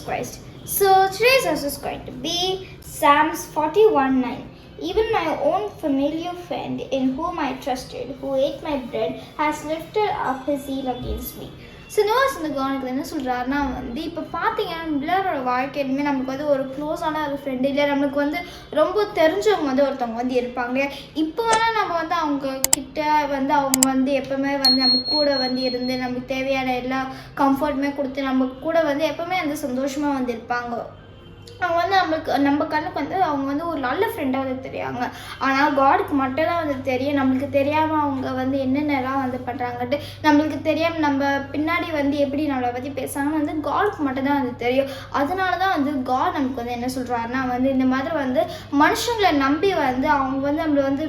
Jesus Christ. So today's verse is going to be Psalms 41 9. Even my own familiar friend, in whom I trusted, who ate my bread, has lifted up his heel against me. So nose இந்த கவனத்தில் என்ன சொல்கிறாருன்னா வந்து இப்போ பார்த்தீங்கன்னா நம்மளோட வாழ்க்கை நமக்கு வந்து ஒரு க்ளோஸான ஒரு ஃப்ரெண்டு இல்லை நம்மளுக்கு வந்து ரொம்ப தெரிஞ்சவங்க வந்து ஒருத்தவங்க வந்து இருப்பாங்க இப்போ வேணால் வந்து அவங்க கிட்ட வந்து அவங்க வந்து எப்பவுமே வந்து நம்ம கூட வந்து இருந்து நமக்கு தேவையான எல்லா கம்ஃபர்ட்டுமே கொடுத்து நம்ம கூட வந்து எப்பவுமே வந்து சந்தோஷமாக வந்து இருப்பாங்க. அவங்க வந்து நம்மளுக்கு நம்ம கண்ணுக்கு வந்து அவங்க வந்து ஒரு நல்ல ஃப்ரெண்டாக வந்து தெரியாங்க ஆனால் காடுக்கு மட்டும் தான் வந்து தெரியும். நம்மளுக்கு தெரியாமல் அவங்க வந்து என்னென்னலாம் வந்து பண்ணுறாங்கன்ட்டு நம்மளுக்கு தெரியாமல் நம்ம பின்னாடி வந்து எப்படி நம்மளை பற்றி பேசுகிறாங்கன்னு வந்து காடுக்கு மட்டும்தான் வந்து தெரியும். அதனால தான் வந்து காட் நமக்கு வந்து என்ன சொல்கிறாருன்னா வந்து இந்த மாதிரி வந்து மனுஷங்களை நம்பி வந்து அவங்க வந்து நம்மளை வந்து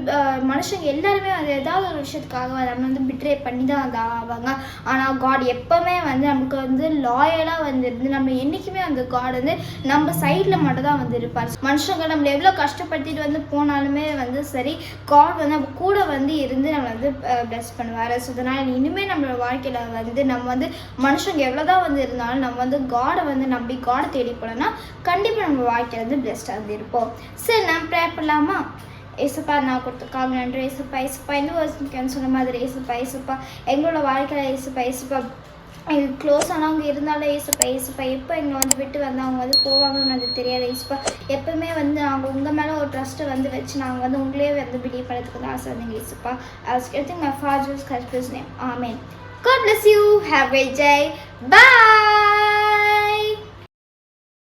மனுஷங்க எல்லாருமே வந்து ஏதாவது ஒரு விஷயத்துக்காக நம்ம வந்து பிட்ரே பண்ணி தான் வந்து ஆவாங்க. ஆனால் காட் எப்போவுமே வந்து நமக்கு வந்து லாயலாக வந்து இருந்து நம்ம என்றைக்குமே அந்த காட் வந்து நம்ம சைடில் மட்டும் தான் வந்து இருப்பார். மனுஷங்க நம்மளை எவ்வளோ கஷ்டப்படுத்திட்டு வந்து போனாலுமே வந்து சரி காட் வந்து நம்ம கூட வந்து இருந்து நம்மளை வந்து ப்ளஸ் பண்ணுவார். ஸோ அதனால் இனிமேல் நம்மளோட வாழ்க்கையில் வந்து நம்ம வந்து மனுஷங்க எவ்வளோ தான் வந்து இருந்தாலும் நம்ம வந்து காடை வந்து நம்பி காடை தேடி போனோம்னா கண்டிப்பாக நம்ம வாழ்க்கையில் வந்து பெஸ்ட்டாக வந்து இருப்போம். சரி நான் ப்ரேயர் பண்ணலாமா? ஏசப்பா நான் கொடுத்துருக்காங்க நன்றி. ஏசப்பா ஏசப்பா இந்த வருஷம் சொன்ன மாதிரி ஏசப்பா ஏசப்பா. எங்களோட வாழ்க்கையில் ஏசப்பா ஏசப்பா இது க்ளோஸ் ஆனவங்க இருந்தாலும் ஏசப்பா ஏசப்பா எப்போ எங்களை வந்து விட்டு வந்து அவங்க வந்து போவாங்கன்னு அது தெரியாது. ஏசப்பா எப்போவுமே வந்து நாங்கள் உங்கள் மேலே ஒரு ட்ரஸ்ட்டை வந்து வச்சு நாங்கள் வந்து உங்களே வந்து பிலீவ் பண்ணதுக்கு தான் ஆசை வந்தீங்க ஏசப்பா. I think my father's கஸ்பஸ் name amen God bless you have a Jai day.